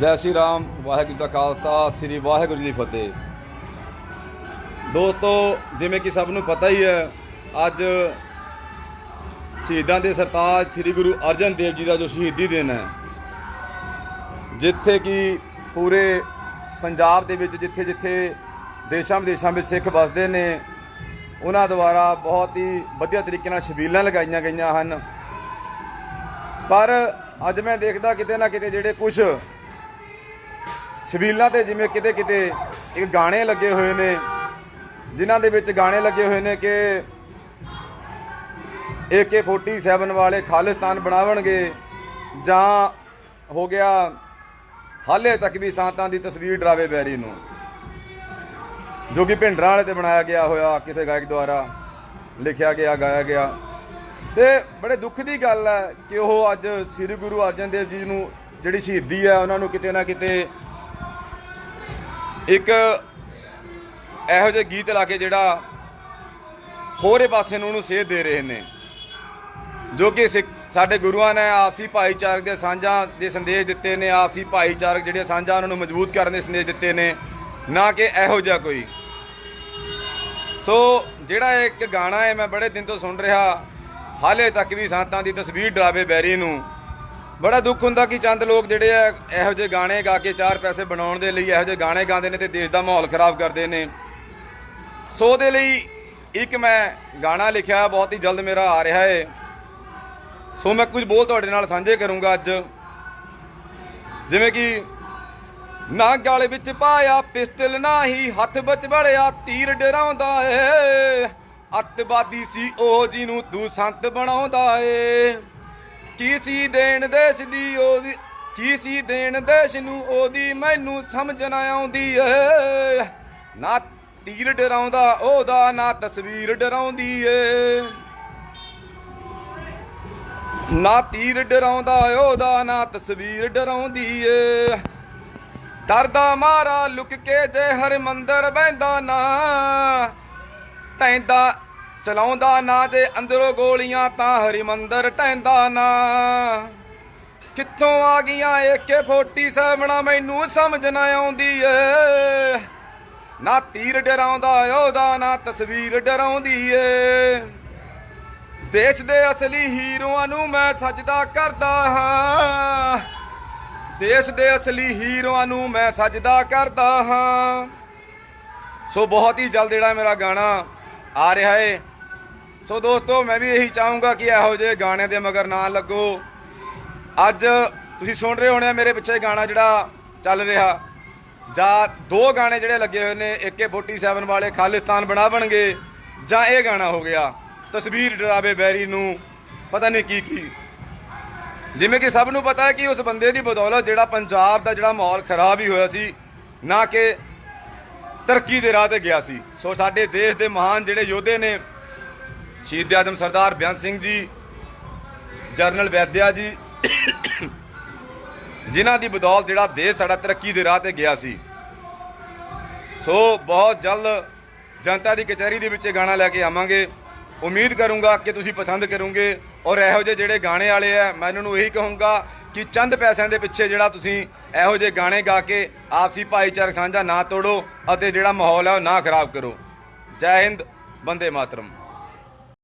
ਜੈ ਸ਼੍ਰੀ ਰਾਮ, ਵਾਹਿਗੁਰੂ ਦਾ ਖਾਲਸਾ, ਸ੍ਰੀ ਵਾਹਿਗੁਰੂ ਜੀ ਦੀ ਫਤਿਹ। ਦੋਸਤੋ, ਜਿਵੇਂ ਕਿ ਸਭ ਨੂੰ ਪਤਾ ਹੀ ਹੈ, ਅੱਜ ਸ਼ਹੀਦਾਂ ਦੇ ਸਰਤਾਜ ਸ੍ਰੀ ਗੁਰੂ ਅਰਜਨ ਦੇਵ ਜੀ ਦਾ ਜੋ ਸ਼ਹੀਦੀ ਦਿਨ ਹੈ, ਜਿੱਥੇ ਕਿ ਪੂਰੇ ਪੰਜਾਬ ਦੇ ਵਿੱਚ ਜਿੱਥੇ ਜਿੱਥੇ ਦੇਸ਼ਾਂ ਵਿਦੇਸ਼ਾਂ ਵਿੱਚ ਸਿੱਖ ਵਸਦੇ ਨੇ, ਉਹਨਾਂ ਦੁਆਰਾ ਬਹੁਤ ਹੀ ਵਧੀਆ ਤਰੀਕੇ ਨਾਲ ਸ਼ਬੀਲਾਂ ਲਗਾਈਆਂ ਗਈਆਂ ਹਨ। ਪਰ ਅੱਜ ਮੈਂ ਦੇਖਦਾ ਕਿਤੇ ਨਾ ਕਿਤੇ ਜਿਹੜੇ ਕੁਝ ਛਬੀਲਾਂ ਤੇ ਜਿਵੇਂ ਕਿਤੇ ਕਿਤੇ ਇੱਕ ਗਾਣੇ ਲੱਗੇ ਹੋਏ ਨੇ, ਜਿਨ੍ਹਾਂ ਦੇ ਵਿੱਚ ਗਾਣੇ ਲੱਗੇ ਹੋਏ ਨੇ ਕਿ AK47 ਵਾਲੇ ਖਾਲਿਸਤਾਨ ਬਣਾਵਣਗੇ ਜਾਂ ਹੋ ਗਿਆ ਹਾਲੇ ਤੱਕ ਵੀ ਸਾਂਤਾਂ ਦੀ ਤਸਵੀਰ ਡਰਾਵੇ ਬੈਰੀ ਨੂੰ, ਜੋ ਕਿ ਭਿੰਡਰਾਂ ਵਾਲੇ ਤੇ ਬਣਾਇਆ ਗਿਆ ਹੋਇਆ, ਕਿਸੇ ਗਾਇਕ ਦੁਆਰਾ ਲਿਖਿਆ ਗਿਆ, ਗਾਇਆ ਗਿਆ। ਤੇ ਬੜੇ ਦੁੱਖ ਦੀ ਗੱਲ ਹੈ ਕਿ ਉਹ ਅੱਜ ਸ੍ਰੀ ਗੁਰੂ ਅਰਜਨ ਦੇਵ ਜੀ ਨੂੰ ਜਿਹੜੀ ਸ਼ਹੀਦੀ ਹੈ, ਉਹਨਾਂ ਨੂੰ ਕਿਤੇ ਨਾ ਕਿਤੇ ਇੱਕ ਇਹੋ ਜਿਹੇ ਗੀਤ ਲਾ ਕੇ ਜਿਹੜਾ ਹੋਰੇ ਪਾਸੇ ਨੂੰ ਉਹਨੂੰ ਸੇਧ ਦੇ ਰਹੇ ਨੇ, ਜੋ ਕਿ ਸਿੱਖ- ਸਾਡੇ ਗੁਰੂਆਂ ਨੇ ਆਪਸੀ ਭਾਈਚਾਰਕ ਦੇ ਸਾਂਝਾਂ ਦੇ ਸੰਦੇਸ਼ ਦਿੱਤੇ ਨੇ, ਆਪਸੀ ਭਾਈਚਾਰਕ ਜਿਹੜੇ ਸਾਂਝਾਂ ਉਹਨਾਂ ਨੂੰ ਮਜ਼ਬੂਤ ਕਰਨ ਦੇ ਸੰਦੇਸ਼ ਦਿੱਤੇ ਨੇ, ਨਾ ਕਿ ਇਹੋ ਜਿਹਾ ਕੋਈ। ਸੋ ਜਿਹੜਾ ਇੱਕ ਗਾਣਾ ਹੈ, ਮੈਂ ਬੜੇ ਦਿਨ ਤੋਂ ਸੁਣ ਰਿਹਾ, ਹਾਲੇ ਤੱਕ ਵੀ ਸੰਤਾਂ ਦੀ ਤਸਵੀਰ ਡਰਾਵੇ ਬੈਰੀ ਨੂੰ। ਬੜਾ ਦੁੱਖ ਹੁੰਦਾ ਕਿ ਚੰਦ ਲੋਕ ਜਿਹੜੇ ਆ, ਇਹੋ ਜਿਹੇ ਗਾਣੇ ਗਾ ਕੇ ਚਾਰ ਪੈਸੇ ਬਣਾਉਣ ਦੇ ਲਈ ਇਹੋ ਜਿਹੇ ਗਾਣੇ ਗਾਉਂਦੇ ਨੇ ਤੇ ਦੇਸ਼ ਦਾ ਮਾਹੌਲ ਖਰਾਬ ਕਰਦੇ ਨੇ। ਸੋ ਦੇ ਲਈ ਇੱਕ ਮੈਂ ਗਾਣਾ ਲਿਖਿਆ, ਬਹੁਤ ਹੀ ਜਲਦ ਮੇਰਾ ਆ ਰਿਹਾ ਹੈ ਸੋ ਮੈਂ ਕੁਝ ਬੋਲ ਤੁਹਾਡੇ ਨਾਲ ਸਾਂਝੇ ਕਰੂੰਗਾ ਅੱਜ। ਜਿਵੇਂ ਕਿ ਨਾ ਗਲ ਵਿੱਚ ਪਾਇਆ, ਪਿਸਟਲ ਨਾ ਹੀ ਹੱਥ ਵਿੱਚ ਵੜਿਆ, ਤੀਰ ਡਰਾਉਂਦਾ ਏ। ਅੱਤਵਾਦੀ ਸੀ ਉਹ ਜਿਹਨੂੰ ਤੂੰ ਸੰਤ ਬਣਾਉਂਦਾ ਏ। ਕੀ ਸੀ ਦੇਣ ਦੇਸ਼ ਦੀ ਉਹਦੀ, ਕੀ ਸੀ ਦੇਣ ਦੇਸ਼ ਨੂੰ ਉਹਦੀ, ਮੈਨੂੰ ਸਮਝ ਨਾ ਆਉਂਦੀ ਏ। ਨਾ ਤੀਰ ਡਰਾਉਂਦਾ, ਉਹਦਾ ਨਾ ਤਸਵੀਰ ਡਰਾਉਂਦੀ ਏ। ਨਾ ਤੀਰ ਡਰਾਉਂਦਾ, ਉਹਦਾ ਨਾ ਤਸਵੀਰ ਡਰਾਉਂਦੀ ਏ। ਡਰਦਾ ਮਾਰਾ ਲੁਕ ਕੇ ਜੇ ਹਰ ਮੰਦਰ ਬੈੰਦਾ ਨਾ ਟੈਂਦਾ ਚਲਾਉਂਦਾ ਨਾ ਜੇ ਅੰਦਰੋਂ ਗੋਲੀਆਂ ਤਾਂ ਹਰੀ ਮੰਦਰ ਟੈਂਦਾ ਨਾ। ਕਿੱਥੋਂ ਆ ਗਈਆਂ AK47 ਮੈਨੂੰ ਸਮਝ ਨਾ ਆਉਂਦੀ ਏ। ਨਾ ਤੀਰ ਡਰਾਉਂਦਾ, ਉਹਦਾ ਨਾ ਤਸਵੀਰ ਡਰਾਉਂਦੀ ਏ। ਦੇਸ਼ ਦੇ ਅਸਲੀ ਹੀਰੋਆਂ ਨੂੰ ਮੈਂ ਸਜਦਾ ਕਰਦਾ ਹਾਂ। ਦੇਸ਼ ਦੇ ਅਸਲੀ ਹੀਰੋਆਂ ਨੂੰ ਮੈਂ ਸਜਦਾ ਕਰਦਾ ਹਾਂ। ਸੋ ਬਹੁਤ ਹੀ ਜਲਦ ਜਿਹੜਾ ਮੇਰਾ ਗਾਣਾ ਆ ਰਿਹਾ ਏ। ਸੋ ਦੋਸਤੋ, ਮੈਂ ਵੀ ਇਹੀ ਚਾਹੂੰਗਾ ਕਿ ਇਹੋ ਜਿਹੇ ਗਾਣਿਆਂ ਦੇ ਮਗਰ ਨਾ ਲੱਗੋ। ਅੱਜ ਤੁਸੀਂ ਸੁਣ ਰਹੇ ਹੋਣੇ ਮੇਰੇ ਪਿੱਛੇ ਗਾਣਾ ਜਿਹੜਾ ਚੱਲ ਰਿਹਾ। ਜਾਂ ਦੋ ਗਾਣੇ ਜਿਹੜੇ ਲੱਗੇ ਹੋਏ ਨੇ AK47 ਵਾਲੇ ਖਾਲਿਸਤਾਨ ਬਣਾਵਣਗੇ ਜਾਂ ਇਹ ਗਾਣਾ ਹੋ ਗਿਆ ਤਸਵੀਰ ਡਰਾਵੇ ਬੈਰੀ ਨੂੰ, ਪਤਾ ਨਹੀਂ ਕੀ ਕੀ। ਜਿਵੇਂ ਕਿ ਸਭ ਨੂੰ ਪਤਾ ਹੈ ਕਿ ਉਸ ਬੰਦੇ ਦੀ ਬਦੌਲਤ ਜਿਹੜਾ ਪੰਜਾਬ ਦਾ ਜਿਹੜਾ ਮਾਹੌਲ ਖਰਾਬ ਹੀ ਹੋਇਆ ਸੀ, ਨਾ ਕਿ ਤਰੱਕੀ ਦੇ ਰਾਹ ਤੇ ਗਿਆ ਸੀ। ਸੋ ਸਾਡੇ ਦੇਸ਼ ਦੇ ਮਹਾਨ ਜਿਹੜੇ ਯੋਧੇ ਨੇ ਸ਼ਹੀਦ ਆਦਮ ਸਰਦਾਰ ਬਿਆਨ ਸਿੰਘ ਜੀ, ਜਰਨਲ ਵੈਦਿਆ ਜੀ, ਜਿਨ੍ਹਾਂ ਦੀ ਬਦੌਲਤ ਜਿਹੜਾ ਦੇਸ਼ ਸਾਡਾ ਤਰੱਕੀ ਦੇ ਰਾਹ ਤੇ ਗਿਆ ਸੀ। ਸੋ ਬਹੁਤ ਜਲਦ ਜਨਤਾ ਦੀ ਕਚਹਿਰੀ ਦੇ ਵਿੱਚ ਇਹ ਗਾਣਾ ਲੈ ਕੇ ਆਵਾਂਗੇ। ਉਮੀਦ ਕਰੂੰਗਾ ਕਿ ਤੁਸੀਂ ਪਸੰਦ ਕਰੋਗੇ ਔਰ ਇਹੋ ਜਿਹੇ ਜਿਹੜੇ ਗਾਣੇ ਵਾਲੇ ਆ, ਮੈਂ ਇਹਨਾਂ ਨੂੰ ਇਹੀ ਕਹੂੰਗਾ ਕਿ ਚੰਦ ਪੈਸਿਆਂ ਦੇ ਪਿੱਛੇ ਜਿਹੜਾ ਤੁਸੀਂ ਇਹੋ ਜਿਹੇ ਗਾਣੇ ਗਾ ਕੇ ਆਪਸੀ ਭਾਈਚਾਰਕ ਸਾਂਝਾ ਨਾ ਤੋੜੋ ਅਤੇ ਜਿਹੜਾ ਮਾਹੌਲ ਹੈ ਉਹ ਨਾ ਖਰਾਬ ਕਰੋ। ਜੈ ਹਿੰਦ ਬੰਦੇ ਮਾਤਰਮ।